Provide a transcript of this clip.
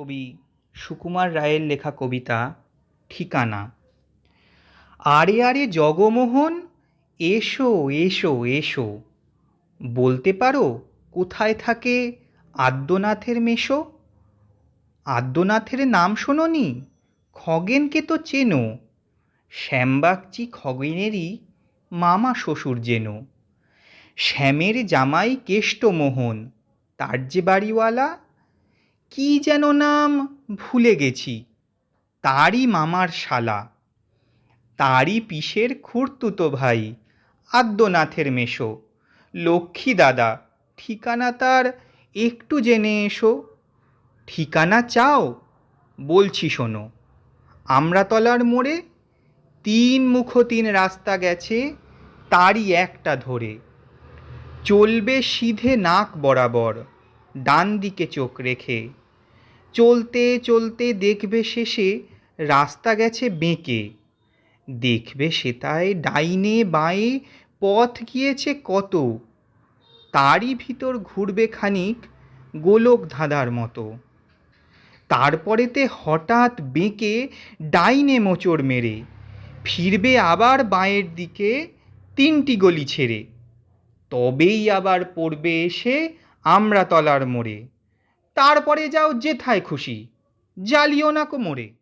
কবি সুকুমার রায়ের লেখা কবিতা ঠিকানা। আরে আরে জগমোহন, এসো এসো এসো। বলতে পারো কোথায় থাকে আদ্যনাথের মেশো? আদ্যনাথের নাম শোনোনি? খগেনকে তো চেনো। শ্যামবাগচি খগেনেরই মামা শ্বশুর যেন। শ্যামের জামাই কেষ্টমোহন, তার যে বাড়িওয়ালা কি যেন নাম ভুলে গেছি। তারই মামার শালা। তারই পিসের খুড়তুতো ভাই, আদ্যনাথের মেশো। লক্ষ্মী দাদা, ঠিকানা তার একটু জেনে এসো। ঠিকানা চাও? বলছি শোনো। আমরাতলার মোড়ে তিন মুখ তিন রাস্তা গেছে তারই একটা ধরে। চলবে সিধে নাক বরাবর। ডান দিকে চোখ রেখে। চলতে চলতে দেখবে শেষে রাস্তা গেছে বেঁকে। দেখবে সেটায় ডাইনে বাঁয়ে পথ গিয়েছে কত। তারই ভিতর ঘুরবে খানিক গোলক ধাঁধার মতো। তারপরেতে হঠাৎ বেঁকে ডাইনে মোচড় মেরে, ফিরবে আবার বাঁয়ের দিকে তিনটি গলি ছেড়ে। তবেই আবার পড়বে এসে আমরাতলার মোড়ে। তারপরে যাও যেথায় খুশি জ্বালিও না কোমরে।